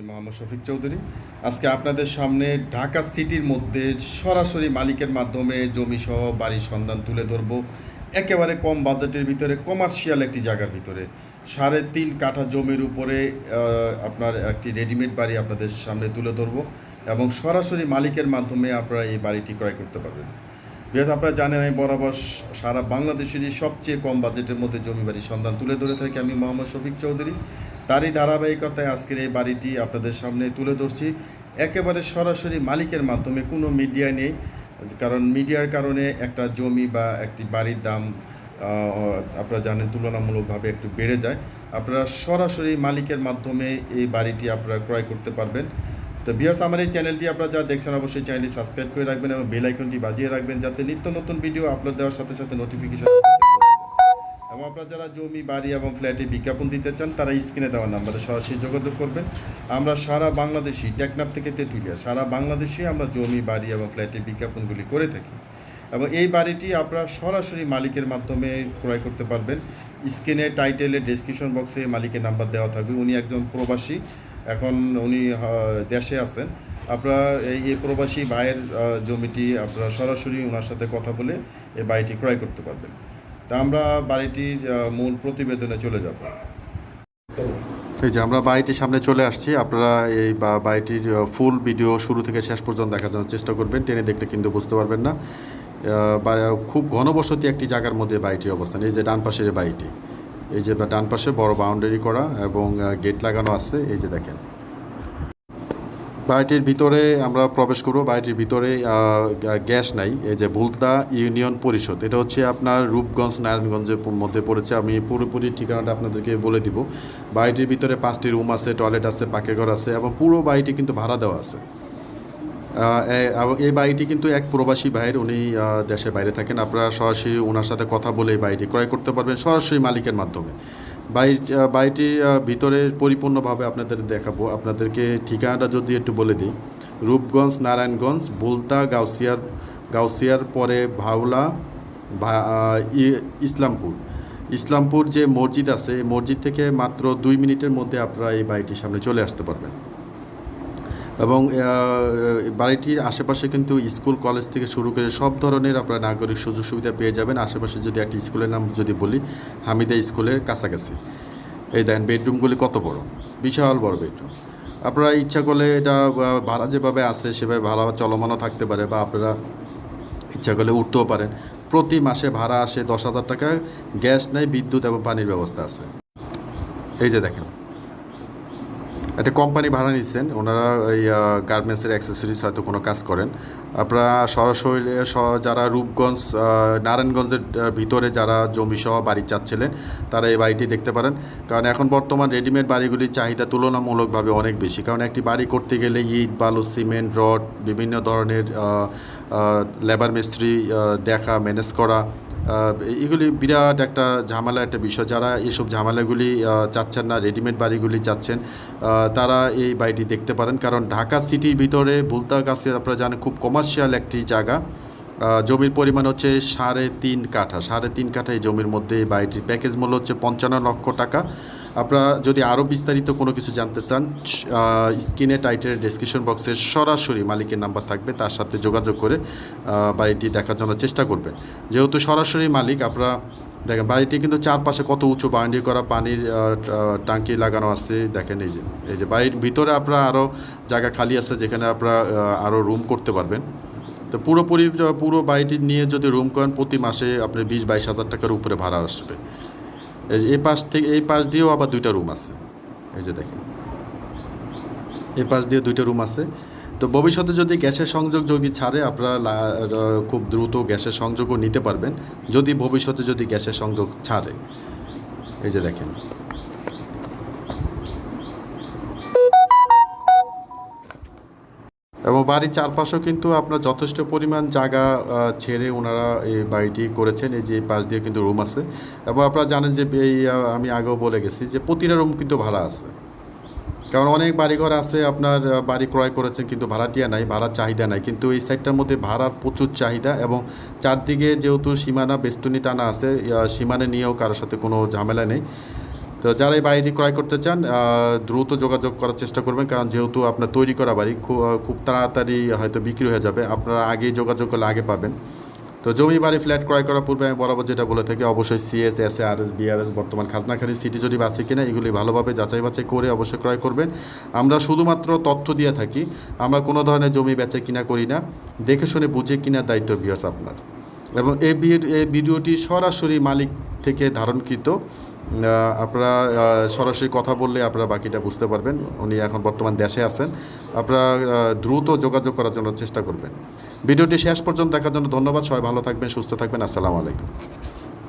আমি মোহাম্মদ শফিক চৌধুরী। আজকে আপনাদের সামনে ঢাকা সিটির মধ্যে সরাসরি মালিকের মাধ্যমে জমি সহ বাড়ির সন্ধান তুলে ধরবো। একেবারে কম বাজেটের ভিতরে কমার্শিয়াল একটি জায়গার ভিতরে। সাড়ে তিন কাঠা জমির উপরে আপনার একটি রেডিমেড বাড়ি আপনাদের সামনে তুলে ধরবো এবং সরাসরি মালিকের মাধ্যমে আপনারা এই বাড়িটি ক্রয় করতে পারবেন। বিকজ আপনারা জানেন আমি বরাবর সারা বাংলাদেশেরই সবচেয়ে কম বাজেটের মধ্যে জমি বাড়ির সন্ধান তুলে ধরে থাকি আমি মোহাম্মদ শফিক চৌধুরী। তারই ধারাবাহিকতায় আজকের এই বাড়িটি আপনাদের সামনে তুলে ধরছি। একেবারে সরাসরি মালিকের মাধ্যমে, কোনো মিডিয়া নেই, কারণ মিডিয়ার কারণে একটা জমি বা একটি বাড়ির দাম আপনারা জানেন, তুলনামূলকভাবে একটু বেড়ে যায়। আপনারা সরাসরি মালিকের মাধ্যমে এই বাড়িটি আপনারা ক্রয় করতে পারবেন। তো বিয়ার্স আমার এই চ্যানেলটি আপনারা যা দেখছেন, অবশ্যই চ্যানেলটি সাবস্ক্রাইব করে রাখবেন এবং বেল আইকনটি বাজিয়ে রাখবেন, যাতে নিত্য নতুন ভিডিও আপলোড দেওয়ার সাথে সাথে নোটিফিকেশন আপনারা যারা জমি, বাড়ি এবং ফ্ল্যাটে বিজ্ঞাপন দিতে চান, তারা স্ক্রিনে দেওয়া নাম্বারে সরাসরি যোগাযোগ করবেন। আমরা সারা বাংলাদেশি টেকনাফ থেকে তেঁতুলিয়া, সারা বাংলাদেশে আমরা জমি, বাড়ি এবং ফ্ল্যাটে বিজ্ঞাপনগুলি করে থাকি। এবং এই বাড়িটি আপনারা সরাসরি মালিকের মাধ্যমে ক্রয় করতে পারবেন। স্ক্রিনে টাইটেলে, ডেসক্রিপশন বক্সে মালিকের নাম্বার দেওয়া থাকবে। উনি একজন প্রবাসী। এখন উনি দেশে আছেন। আপনারা এই এই প্রবাসী ভাইয়ের জমিটি আপনারা সরাসরি ওনার সাথে কথা বলে এই বাড়িটি ক্রয় করতে পারবেন। তা আমরা বাড়িটির মূল প্রতিবেদনে চলে যাব। এই যে আমরা বাড়িটির সামনে চলে আসছি। আপনারা এই বাড়িটির ফুল ভিডিও শুরু থেকে শেষ পর্যন্ত দেখার জন্য চেষ্টা করবেন। টেনে দেখলে কিন্তু বুঝতে পারবেন না। খুব ঘনবসতি একটি জায়গার মধ্যে বাড়িটির অবস্থান। এই যে ডান পাশের বাড়িটি। এই যে ডান পাশে বড় বাউন্ডারি করা এবং গেট লাগানো আছে। এই যে দেখেন। বাড়িটির ভিতরে আমরা প্রবেশ করব। বাড়িটির ভিতরে গ্যাস নাই। এই যে বুলতা ইউনিয়ন পরিষদ, এটা হচ্ছে আপনার রূপগঞ্জ, নারায়ণগঞ্জের মধ্যে পড়েছে। আমি পুরোপুরি ঠিকানাটা আপনাদেরকে বলে দিব। বাড়িটির ভিতরে পাঁচটি রুম আছে, টয়লেট আছে পাকেঘর আছে এবং পুরো বাড়িটি কিন্তু ভাড়া দেওয়া আছে। এই বাড়িটি কিন্তু এক প্রবাসী ভাইয়ের, উনি দেশের বাইরে থাকেন। আপনারা সরাসরি ওনার সাথে কথা বলে এই বাড়িটি ক্রয় করতে পারবেন সরাসরি মালিকের মাধ্যমে। বাড়ি বাড়িটি বাড়িটির ভিতরে পরিপূর্ণভাবে আপনাদের দেখাবো। আপনাদেরকে ঠিকানাটা যদি একটু বলে দিই, রূপগঞ্জ, নারায়ণগঞ্জ, বুলতা, গাউসিয়ার গাউসিয়ার পরে ভাওলা ইসলামপুর। ইসলামপুর যে মসজিদ আছে, এই মসজিদ থেকে মাত্র দুই মিনিটের মধ্যে আপনারা এই বাড়িটির সামনে চলে আসতে পারবেন। এবং বাড়িটির আশেপাশে কিন্তু স্কুল, কলেজ থেকে শুরু করে সব ধরনের আপনারা নাগরিক সুযোগ সুবিধা পেয়ে যাবেন। আশেপাশে যদি একটা স্কুলের নাম যদি বলি, হামিদা স্কুলের কাছাকাছি। এই দেখেন বেডরুমগুলি কত বড়? বিশাল বড় বেডরুম। আপনারা ইচ্ছা করলে এটা ভাড়া যেভাবে আছে, সেভাবে ভাড়া চলমানও থাকতে পারে বা আপনারা ইচ্ছা করলে উঠতেও পারেন। প্রতি মাসে ভাড়া আসে দশ হাজার টাকা। গ্যাস নেই, বিদ্যুৎ এবং পানির ব্যবস্থা আছে। এই যে দেখেন একটা কোম্পানি ভাড়া নিচ্ছেন, ওনারা এই গার্মেন্টসের অ্যাক্সেসরিজ হয়তো কোনো কাজ করেন। আপনারা সরাসরি যারা রূপগঞ্জ নারায়ণগঞ্জের ভিতরে যারা জমি সহ বাড়ি চাচ্ছিলেন, তারা এই বাড়িটি দেখতে পারেন। কারণ এখন বর্তমান রেডিমেড বাড়িগুলির চাহিদা তুলনামূলকভাবে অনেক বেশি। কারণ একটি বাড়ি করতে গেলে ইট, বালু, সিমেন্ট, রড, বিভিন্ন ধরনের লেবার মিস্ত্রি দেখা ম্যানেজ করা এগুলি বিরাট একটা ঝামেলা, একটা বিষয়। যারা এইসব ঝামেলাগুলি চাচ্ছেন না রেডিমেড বাড়িগুলি চাচ্ছেন তারা এই বাড়িটি দেখতে পারেন। কারণ ঢাকা সিটির ভিতরে বুলতা কাছে আপনারা জানেন খুব কমার্শিয়াল একটি জায়গা। জমির পরিমাণ হচ্ছে সাড়ে তিন কাঠা। সাড়ে তিন কাঠা এই জমির মধ্যে এই বাড়িটির প্যাকেজ মূল্য হচ্ছে পঞ্চান্ন লক্ষ টাকা। আপনারা যদি আরও বিস্তারিত কোনো কিছু জানতে চান স্ক্রিনে টাইটের ডিসক্রিপশন বক্সে সরাসরি মালিকের নাম্বার থাকবে, তার সাথে যোগাযোগ করে বাড়িটি দেখার জন্য চেষ্টা করবেন। যেহেতু সরাসরি মালিক, আপনারা দেখেন বাড়িটি কিন্তু চারপাশে কত উঁচু বাউন্ডারি করা, পানির টাঙ্কি লাগানো আছে, দেখেন এই যে এই যে বাড়ির ভিতরে আপনারা আরও জায়গা খালি আছে, যেখানে আপনারা আরও রুম করতে পারবেন। তো পুরোপুরি, পুরো বাড়িটি নিয়ে যদি রুম করেন, প্রতি মাসে আপনার বিশ বাইশ হাজার টাকার উপরে ভাড়া আসবে। এই পাশ থেকে এই পাশ দিয়েও আবার দুইটা রুম আছে। এই যে দেখেন। এই পাশ দিয়ে দুইটা রুম আছে। তো ভবিষ্যতে যদি গ্যাসের সংযোগ যদি ছাড়ে, আপনারা খুব দ্রুত গ্যাসের সংযোগও নিতে পারবেন। যদি ভবিষ্যতে যদি গ্যাসের সংযোগ ছাড়ে। এই যে দেখেন। এবং বাড়ির চারপাশেও কিন্তু আপনার যথেষ্ট পরিমাণ জায়গা ছেড়ে ওনারা এই বাড়িটি করেছেন। এই যে পাশ দিয়ে কিন্তু রুম আছে। এবং আপনারা জানেন যে এই আমি আগেও বলে গেছি যে প্রতিটা রুম কিন্তু ভাড়া আছে। কারণ অনেক বাড়িঘর আছে, আপনার বাড়ি ক্রয় করেছেন কিন্তু ভাড়াটিয়া নাই, ভাড়ার চাহিদা নাই। কিন্তু এই সাইডটার মধ্যে ভাড়ার প্রচুর চাহিদা এবং চারদিকে যেহেতু সীমানা, বেষ্টনী টানা আছে সীমানা নিয়েও কারোর সাথে কোনো ঝামেলা নেই। তো যারা এই বাড়িটি ক্রয় করতে চান দ্রুত যোগাযোগ করার চেষ্টা করবেন, কারণ যেহেতু আপনার তৈরি করা বাড়ি খুব তাড়াতাড়ি হয়তো বিক্রি হয়ে যাবে, আপনারা আগেই যোগাযোগ করলে আগে পাবেন। তো জমি বাড়ি ফ্ল্যাট ক্রয় করার পূর্বে আমি বরাবর যেটা বলে থাকি, অবশ্যই CS S R S BRS বর্তমান খাজনাখারি সিটি যদি আছে কিনা, এগুলি ভালোভাবে যাচাই বাছাই করে অবশ্যই ক্রয় করবেন। আমরা শুধুমাত্র তথ্য দিয়ে থাকি, আমরা কোনো ধরনের জমি বেচে কিনা করি না, দেখে শুনে বুঝে কিনার দায়িত্ব বিয়ার্স আপনার। এবং এই ভিডিওটি সরাসরি মালিক থেকে ধারণকৃত আপনারা সরাসরি কথা বললে আপনারা বাকিটা বুঝতে পারবেন। উনি এখন বর্তমান দেশে আছেন। আপনারা দ্রুত যোগাযোগ করার জন্য চেষ্টা করবেন। ভিডিওটি শেষ পর্যন্ত দেখার জন্য ধন্যবাদ। সবাই ভালো থাকবেন, সুস্থ থাকবেন। আসসালামু আলাইকুম।